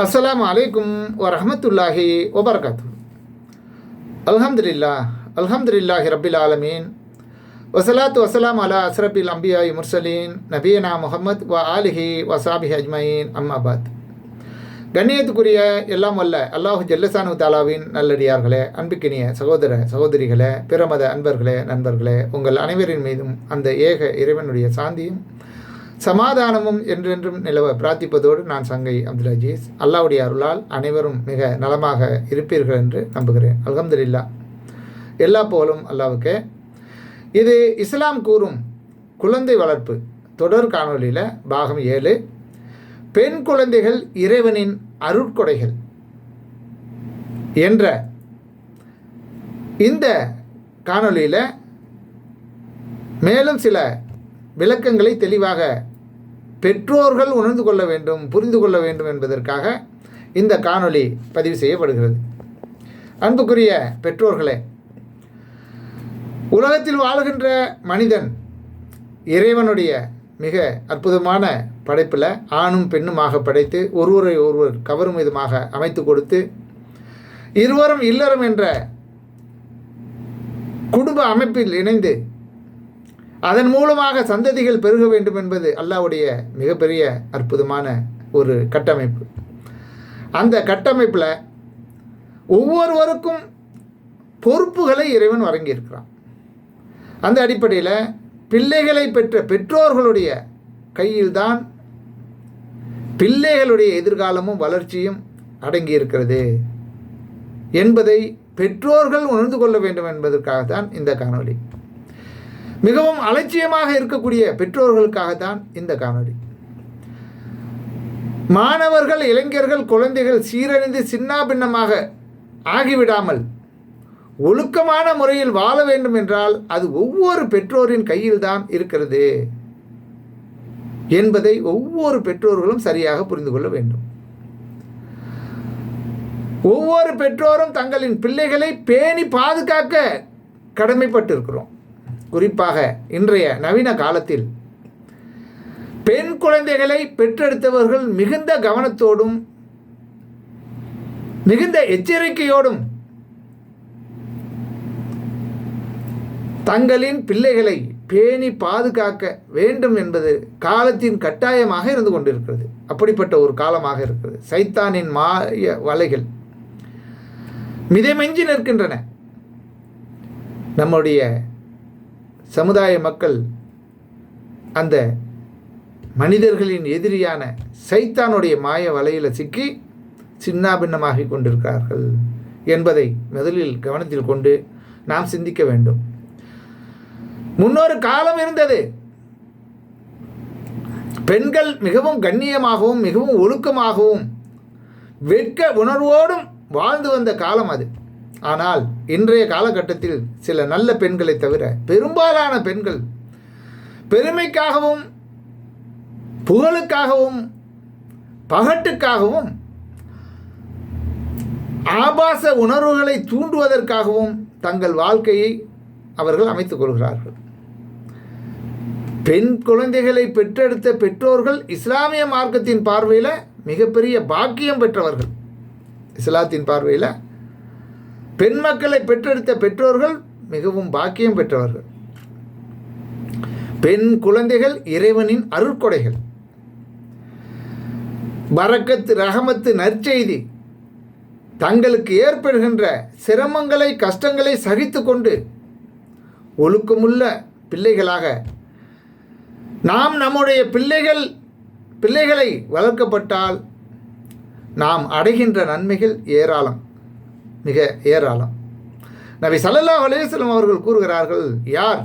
அஸ்லாம் அலைக்கும் வரமத்துல்லாஹி வபரகாத்து. அல்ஹம்துலில்லா அல்ஹம்துலில்லாஹி ரபில் ஆலமீன். வசலாத்து வசலாம் அலா அஸ்ரபில் அம்பியாய் முர்சலீன் நபியனா முகமத் வ ஆலிஹி வசாபி அஜ்மயின் அம்மாபாத் கண்ணியத்துக்குரிய எல்லாம் வல்ல அல்லாஹு ஜல்லசானு தாலாவின் நல்லடியார்களே அன்புக்கினிய சகோதர சகோதரிகளே பிறமத அன்பர்களே நண்பர்களே உங்கள் அனைவரின் மீதும் அந்த ஏக இறைவனுடைய சாந்தியும் சமாதானமும் என்றென்றும் நிலவ பிரார்த்திப்பதோடு நான் சங்கை அப்துல் அஜீஸ். அல்லாவுடைய அருளால் அனைவரும் மிக நலமாக இருப்பீர்கள் என்று நம்புகிறேன். அல்ஹம்துலில்லா எல்லா போலும் அல்லாவுக்கு. இது இஸ்லாம் கூறும் குழந்தை வளர்ப்பு. தொடர் காணொளியில் பாகம் ஏழு. பெண் குழந்தைகள் இறைவனின் அருட்கொடைகள் என்ற இந்த காணொளியில் மேலும் சில விளக்கங்களை தெளிவாக பெற்றோர்கள் உணர்ந்து கொள்ள வேண்டும் புரிந்து கொள்ள வேண்டும் என்பதற்காக இந்த காணொளி பதிவு செய்யப்படுகிறது. அன்புக்குரிய பெற்றோர்களே உலகத்தில் வாழுகின்ற மனிதன் இறைவனுடைய மிக அற்புதமான படைப்பில் ஆணும் பெண்ணுமாக படைத்து ஒருவரை ஒருவர் கவரும் விதமாக அமைத்து கொடுத்து இருவரும் இல்லறம் என்ற குடும்ப அமைப்பில் இணைந்து அதன் மூலமாக சந்ததிகள் பெருக வேண்டும் என்பது அல்லாவுடைய மிகப்பெரிய அற்புதமான ஒரு கட்டமைப்பு. அந்த கட்டமைப்பில் ஒவ்வொருவருக்கும் பொறுப்புகளை இறைவன் வழங்கியிருக்கிறான். அந்த அடிப்படையில் பிள்ளைகளை பெற்ற பெற்றோர்களுடைய கையில்தான் பிள்ளைகளுடைய எதிர்காலமும் வளர்ச்சியும் அடங்கியிருக்கிறது என்பதை பெற்றோர்கள் உணர்ந்து கொள்ள வேண்டும் என்பதற்காகத்தான் இந்த காணொலி மிகவும் அலட்சியமாக இருக்கக்கூடிய பெற்றோர்களுக்காகத்தான் இந்த காணொலி மாணவர்கள் இளைஞர்கள் குழந்தைகள் சீரழிந்து சின்னா பின்னமாக ஆகிவிடாமல் ஒழுக்கமான முறையில் வாழ வேண்டும் என்றால் அது ஒவ்வொரு பெற்றோரின் கையில்தான் இருக்கிறது என்பதை ஒவ்வொரு பெற்றோர்களும் சரியாக புரிந்து கொள்ள வேண்டும். ஒவ்வொரு பெற்றோரும் தங்களின் பிள்ளைகளை பேணி பாதுகாக்க கடமைப்பட்டிருக்கிறோம். குறிப்பாக இன்றைய நவீன காலத்தில் பெண் குழந்தைகளை பெற்றெடுத்தவர்கள் மிகுந்த கவனத்தோடும் மிகுந்த எச்சரிக்கையோடும் தங்களின் பிள்ளைகளை பேணி பாதுகாக்க வேண்டும் என்பது காலத்தின் கட்டாயமாக இருந்து கொண்டிருக்கிறது. அப்படிப்பட்ட ஒரு காலமாக இருக்கிறது. சைத்தானின் மாய வலைகள் மிதமெஞ்சி நிற்கின்றன. நம்முடைய சமுதாய மக்கள் அந்த மனிதர்களின் எதிரியான சைத்தானுடைய மாய வலையில் சிக்கி சின்னாபின்னமாகி கொண்டிருக்கிறார்கள் என்பதை முதலில் கவனத்தில் கொண்டு நாம் சிந்திக்க வேண்டும். முன்னொரு காலம் இருந்தது. பெண்கள் மிகவும் கண்ணியமாகவும் மிகவும் ஒழுக்கமாகவும் வெட்க உணர்வோடும் வாழ்ந்து வந்த காலம் அது. ஆனால் இன்றைய காலகட்டத்தில் சில நல்ல பெண்களை தவிர பெரும்பாலான பெண்கள் பெருமைக்காகவும் புகழுக்காகவும் பகட்டுக்காகவும் ஆபாச உணர்வுகளை தூண்டுவதற்காகவும் தங்கள் வாழ்க்கையை அவர்கள் அமைத்துக் கொள்கிறார்கள். பெண் குழந்தைகளை பெற்றெடுத்த பெற்றோர்கள் இஸ்லாமிய மார்க்கத்தின் பார்வையில் மிகப்பெரிய பாக்கியம் பெற்றவர்கள். இஸ்லாத்தின் பார்வையில் பெண் மக்களை பெற்றெடுத்த பெற்றோர்கள் மிகவும் பாக்கியம் பெற்றவர்கள். பெண் குழந்தைகள் இறைவனின் அருட்கொடைகள். பரக்கத்து ரகமத்து நற்செய்தி. தங்களுக்கு ஏற்படுகின்ற சிரமங்களை கஷ்டங்களை சகித்து கொண்டு ஒழுக்கமுள்ள பிள்ளைகளாக நாம் நம்முடைய பிள்ளைகள் பிள்ளைகளை வளர்க்கப்பட்டால் நாம் அடைகின்ற நன்மைகள் ஏராளம். மிக ஏராளம். நபி சல்லல்லா அலேஸ்லம் அவர்கள் கூறுகிறார்கள் யார்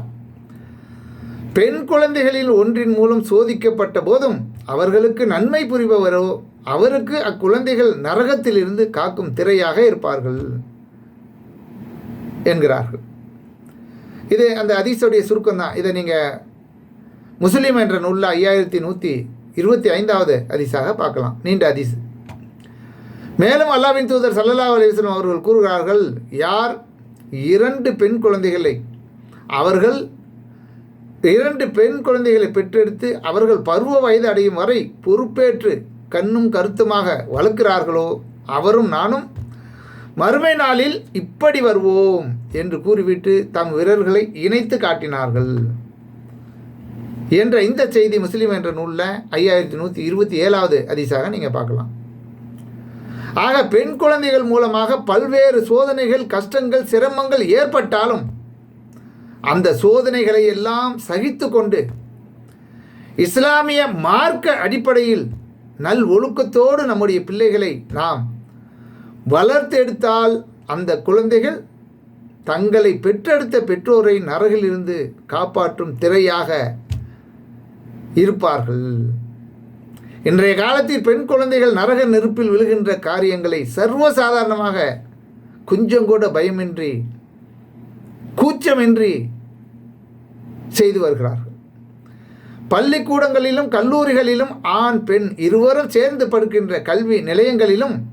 பெண் குழந்தைகளில் ஒன்றின் மூலம் சோதிக்கப்பட்ட போதும் அவர்களுக்கு நன்மை புரிபவரோ அவருக்கு அக்குழந்தைகள் நரகத்திலிருந்து காக்கும் திரையாக இருப்பார்கள்? என்கிறார்கள். இது அந்த அதிசுடைய சுருக்கம் தான். இதை நீங்கள் முஸ்லீம் என்ற நூலில் ஐயாயிரத்தி நூற்றி இருபத்தி ஐந்தாவது அதிசாக பார்க்கலாம். நீண்ட அதிசு மேலும் அல்லாவின் தூதர் சல்லல்லா அலிஸ்லாம் அவர்கள் கூறுகிறார்கள் யார்? இரண்டு பெண் குழந்தைகளை. அவர்கள் இரண்டு பெண் குழந்தைகளை பெற்றெடுத்து அவர்கள் பருவ வயது அடையும் வரை பொறுப்பேற்று கண்ணும் கருத்துமாக வளர்க்கிறார்களோ அவரும் நானும் மறுமை நாளில் இப்படி வருவோம் என்று கூறிவிட்டு தம் வீரர்களை இணைத்து காட்டினார்கள். என்ற இந்த செய்தி முஸ்லீம் என்ற நூலில் ஐயாயிரத்தி நூற்றி இருபத்தி ஏழாவது அதிசாக நீங்கள் பார்க்கலாம். ஆக பெண் குழந்தைகள் மூலமாக பல்வேறு சோதனைகள் கஷ்டங்கள் சிரமங்கள் ஏற்பட்டாலும் அந்த சோதனைகளை எல்லாம் சகித்து கொண்டு இஸ்லாமிய மார்க்க அடிப்படையில் நல் ஒழுக்கத்தோடு நம்முடைய பிள்ளைகளை நாம் வளர்த்தெடுத்தால் அந்த குழந்தைகள் தங்களை பெற்றெடுத்த பெற்றோரை நரகிலிருந்து காப்பாற்றும் திரையாக இருப்பார்கள். இன்றைய காலத்தில் பெண் குழந்தைகள் நரக நெருப்பில் விழுகின்ற காரியங்களை சர்வசாதாரணமாக கொஞ்சம் கூட பயமின்றி கூச்சமின்றி செய்து வருகிறார்கள். பள்ளிக்கூடங்களிலும் கல்லூரிகளிலும் ஆண் பெண் இருவரும் சேர்ந்து படுக்கின்ற கல்வி நிலையங்களிலும்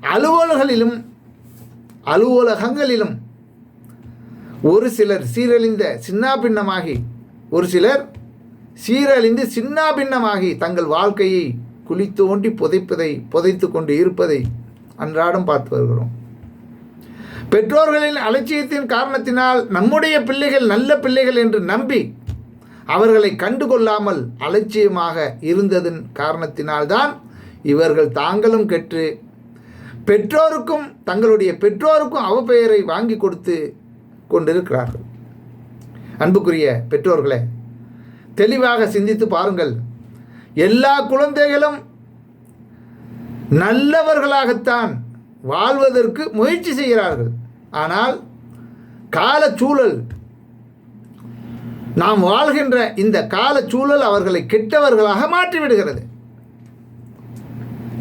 அலுவலகங்களிலும் அலுவலகங்களிலும் ஒரு சிலர் சீரழிந்த சின்னாபின்னமாகி ஒரு சிலர் சீரழிந்து சின்னாபின்னமாகி தங்கள் வாழ்க்கையை குழி தோண்டி புதைப்பதை புதைத்து கொண்டு இருப்பதை அன்றாடம் பார்த்து வருகிறோம். பெற்றோர்களின் அலட்சியத்தின் காரணத்தினால் நம்முடைய பிள்ளைகள் நல்ல பிள்ளைகள் என்று நம்பி அவர்களை கண்டுகொள்ளாமல் அலட்சியமாக இருந்ததன் காரணத்தினால்தான் இவர்கள் தாங்களும் கெற்று பெற்றோருக்கும் தங்களுடைய பெற்றோருக்கும் அவப்பெயரை வாங்கி கொடுத்து கொண்டிருக்கிறார்கள். அன்புக்குரிய பெற்றோர்களே தெளிவாக சிந்தித்து பாருங்கள். எல்லா குழந்தைகளும் நல்லவர்களாகத்தான் வாழ்வதற்கு முயற்சி செய்கிறார்கள். ஆனால் காலச்சூழல் நாம் வாழ்கின்ற இந்த காலச்சூழல் அவர்களை கெட்டவர்களாக மாற்றிவிடுகிறது.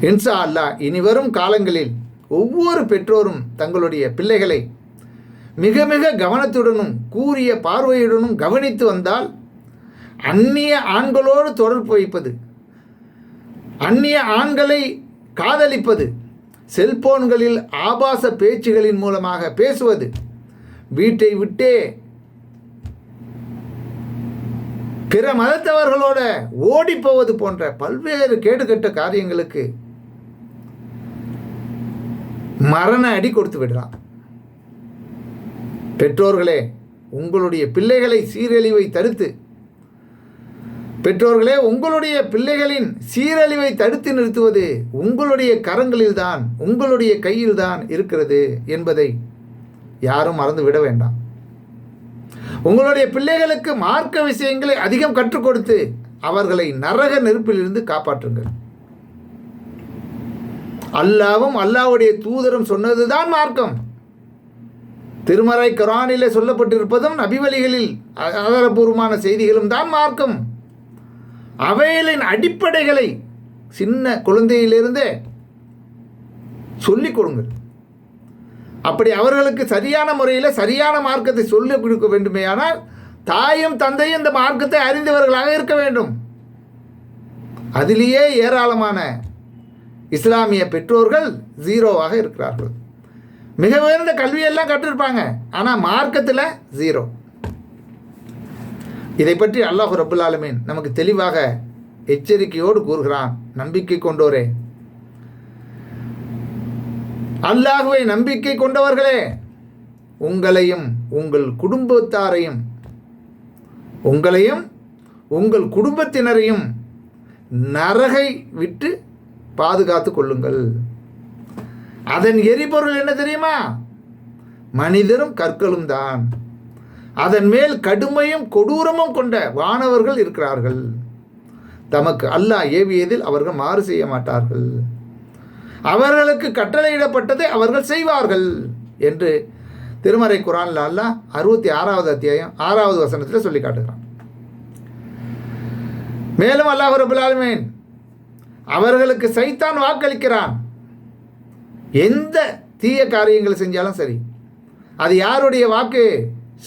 இன்சா அல்லாஹ் இனி வரும் காலங்களில் ஒவ்வொரு பெற்றோரும் தங்களுடைய பிள்ளைகளை மிக மிக கவனத்துடனும் கூறிய பார்வையுடனும் கவனித்து வந்தால் அந்நிய ஆண்களோடு தொடர்பு வைப்பது. அந்நிய ஆண்களை காதலிப்பது. செல்போன்களில் ஆபாச பேச்சுகளின் மூலமாக பேசுவது. வீட்டை விட்டே பிற மதத்தவர்களோட ஓடிப்போவது போன்ற பல்வேறு கேடுகட்ட காரியங்களுக்கு மரண அடி கொடுத்து விடலாம். பெற்றோர்களே உங்களுடைய பிள்ளைகளை சீரழிவை தடுத்து பெற்றோர்களே உங்களுடைய பிள்ளைகளின் சீரழிவை தடுத்து நிறுத்துவது உங்களுடைய கரங்களில்தான் உங்களுடைய கையில்தான் இருக்கிறது என்பதை யாரும் மறந்து விட வேண்டாம். உங்களுடைய பிள்ளைகளுக்கு மார்க்க விஷயங்களை அதிகம் கற்றுக் கொடுத்து அவர்களை நரக நெருப்பிலிருந்து காப்பாற்றுங்கள். அல்லாவும் அல்லாவுடைய தூதரும் சொன்னதுதான் மார்க்கம். திருமறை குரானிலே சொல்லப்பட்டிருப்பதும் நபிவழிகளில் ஆதாரபூர்வமான செய்திகளும் தான் மார்க்கம். அவைகளின் அடிப்படைகளை சின்ன குழந்தையிலிருந்தே சொல்லிக் கொடுங்கள். அப்படி அவர்களுக்கு சரியான முறையில் சரியான மார்க்கத்தை சொல்லிக் கொடுக்க வேண்டுமேயானால் தாயும் தந்தையும் இந்த மார்க்கத்தை அறிந்தவர்களாக இருக்க வேண்டும். அதிலேயே ஏராளமான இஸ்லாமிய பெற்றோர்கள் ஜீரோவாக இருக்கிறார்கள். மிக உயர்ந்த கல்வியெல்லாம் கற்றிருப்பாங்க. ஆனால் மார்க்கத்தில் ஜீரோ இதை பற்றி அல்லாஹு ரபுல் நமக்கு தெளிவாக எச்சரிக்கையோடு கூறுகிறான். நம்பிக்கை கொண்டோரே. அல்லாஹுவை நம்பிக்கை கொண்டவர்களே உங்களையும் உங்கள் குடும்பத்தாரையும் உங்களையும் உங்கள் குடும்பத்தினரையும் நரகை விட்டு பாதுகாத்து கொள்ளுங்கள். அதன் எரிபொருள் என்ன தெரியுமா? மனிதரும் கற்களும் தான். அதன் மேல் கடுமையும் கொடூரமும் கொண்ட வானவர்கள் இருக்கிறார்கள். தமக்கு அல்லாஹ் ஏவியதில் அவர்கள் மாறு செய்ய மாட்டார்கள். அவர்களுக்கு கட்டளையிடப்பட்டதை அவர்கள் செய்வார்கள் என்று திருமறை குரான்ல அல்லாஹ் அறுபத்தி ஆறாவது அத்தியாயம் ஆறாவது வசனத்தில் சொல்லி காட்டுகிறான். மேலும் அல்லாஹ் ரபுல்லாலுமேன் அவர்களுக்கு சைத்தான் வாக்களிக்கிறான். எந்த தீய காரியங்களை செஞ்சாலும் சரி அது யாருடைய வாக்கு?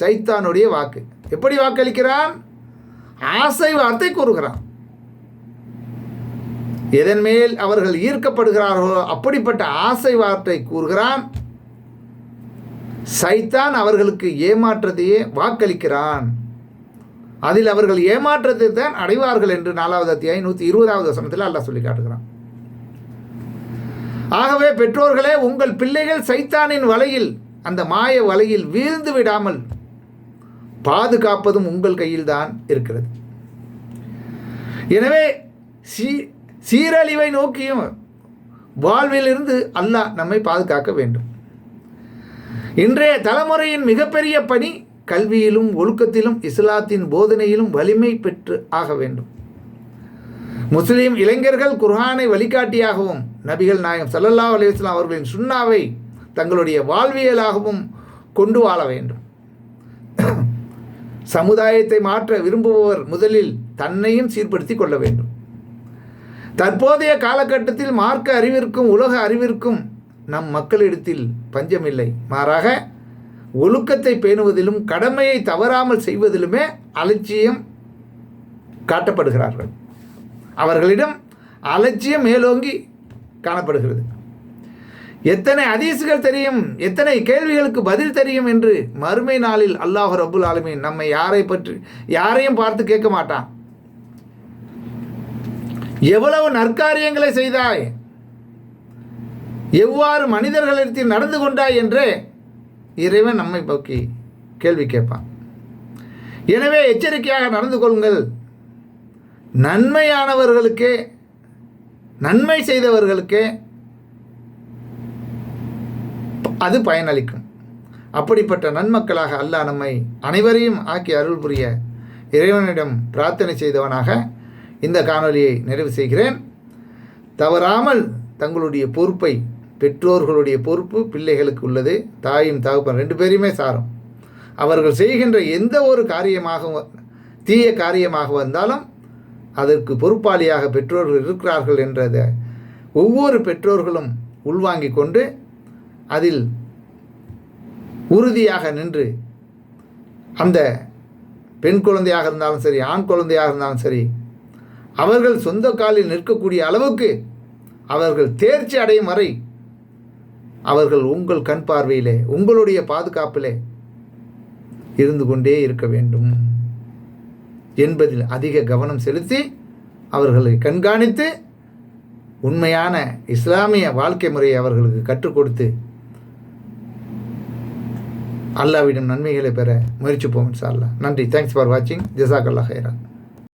சைத்தானுடைய வாக்கு. எப்படி வாக்களிக்கிறான்? ஆசை வார்த்தை கூறுகிறான். எதன் மேல் அவர்கள் ஈர்க்கப்படுகிறார்களோ அப்படிப்பட்ட ஆசை வார்த்தை கூறுகிறான். சைத்தான் அவர்களுக்கு ஏமாற்றத்தையே வாக்களிக்கிறான். அதில் அவர்கள் ஏமாற்றத்தை தான் அடைவார்கள் என்று நாலாவது அத்தியாயம் நூற்றி இருபதாவது வசனத்தில் அல்லாஹ் சொல்லி காட்டுகிறான். ஆகவே பெற்றோர்களே உங்கள் பிள்ளைகள் சைத்தானின் வலையில் அந்த மாய வலையில் வீழ்ந்து விடாமல் பாதுகாப்பதும் உங்கள் கையில்தான் இருக்கிறது. எனவே சீ சீரழிவை நோக்கியும் வாழ்விலிருந்து அல்லாஹ் நம்மை பாதுகாக்க வேண்டும். இன்றைய தலைமுறையின் மிகப்பெரிய பணி கல்வியிலும் ஒழுக்கத்திலும் இஸ்லாத்தின் போதனையிலும் வலிமை பெற்று ஆக வேண்டும். முஸ்லீம் இளைஞர்கள் குர்ஹானை வழிகாட்டியாகவும் நபிகள் நாயகம் சல்லல்லா அலைஹி அவர்களின் சுண்ணாவை தங்களுடைய வாழ்வியலாகவும் கொண்டு வாழ வேண்டும். சமுதாயத்தை மாற்ற விரும்புபவர் முதலில் தன்னையும் சீர்படுத்தி கொள்ள வேண்டும். தற்போதைய காலகட்டத்தில் மார்க்க அறிவிற்கும் உலக அறிவிற்கும் நம் மக்களிடத்தில் பஞ்சமில்லை. மாறாக ஒழுக்கத்தை பேணுவதிலும் கடமையை தவறாமல் செய்வதிலுமே அலட்சியம் காட்டப்படுகிறார்கள். அவர்களிடம் அலட்சியம் மேலோங்கி காணப்படுகிறது. எத்தனை அதீசுகள் தெரியும்? எத்தனை கேள்விகளுக்கு பதில் தெரியும் என்று மறுமை நாளில் அல்லாஹ் ரபுல் ஆலமீன் நம்மை யாரை பற்றி யாரையும் பார்த்து கேட்க மாட்டான். எவ்வளவு நற்காரியங்களை செய்தாய்? எவ்வாறு மனிதர்களிடத்தில் நடந்து கொண்டாய் என்று இறைவன் நம்மை நோக்கி கேள்வி கேட்பான். எனவே எச்சரிக்கையாக நடந்து கொள்ளுங்கள். நன்மையானவர்களுக்கே நன்மை செய்தவர்களுக்கே அது பயனளிக்கும். அப்படிப்பட்ட நன்மக்களாக அல்லாஹ் நம்மை அனைவரையும் ஆக்கி அருள் புரிய இறைவனிடம் பிரார்த்தனை செய்தவனாக இந்த காணொலியை நிறைவு செய்கிறேன். தவறாமல் தங்களுடைய பொறுப்பை பெற்றோர்களுடைய பொறுப்பு பிள்ளைகளுக்கு உள்ளது. தாயும் தகப்பன் ரெண்டு பேரையுமே சாரும். அவர்கள் செய்கின்ற எந்த ஒரு காரியமாக தீய காரியமாக வந்தாலும் அதற்கு பொறுப்பாளியாக பெற்றோர்கள் இருக்கிறார்கள் என்றதை ஒவ்வொரு பெற்றோர்களும் உள்வாங்கிக் கொண்டு அதில் உறுதியாக நின்று அந்த பெண் குழந்தையாக இருந்தாலும் சரி ஆண் குழந்தையாக இருந்தாலும் சரி அவர்கள் சொந்த காலில் நிற்கக்கூடிய அளவுக்கு அவர்கள் தேர்ச்சி அடையும் வரை அவர்கள் உங்கள் கண் பார்வையிலே உங்களுடைய பாதுகாப்பிலே இருந்து கொண்டே இருக்க வேண்டும் என்பதில் அதிக கவனம் செலுத்தி அவர்களை கண்காணித்து உண்மையான இஸ்லாமிய வாழ்க்கை முறையை அவர்களுக்கு கற்றுக் கொடுத்து அல்லாவிடம் நன்மைகளை பெற முயற்சிப்போம் சார்லா அல்லாஹ். நன்றி. தேங்க்ஸ் ஃபார் வாட்சிங் ஜசாக் அல்லா ஹைரா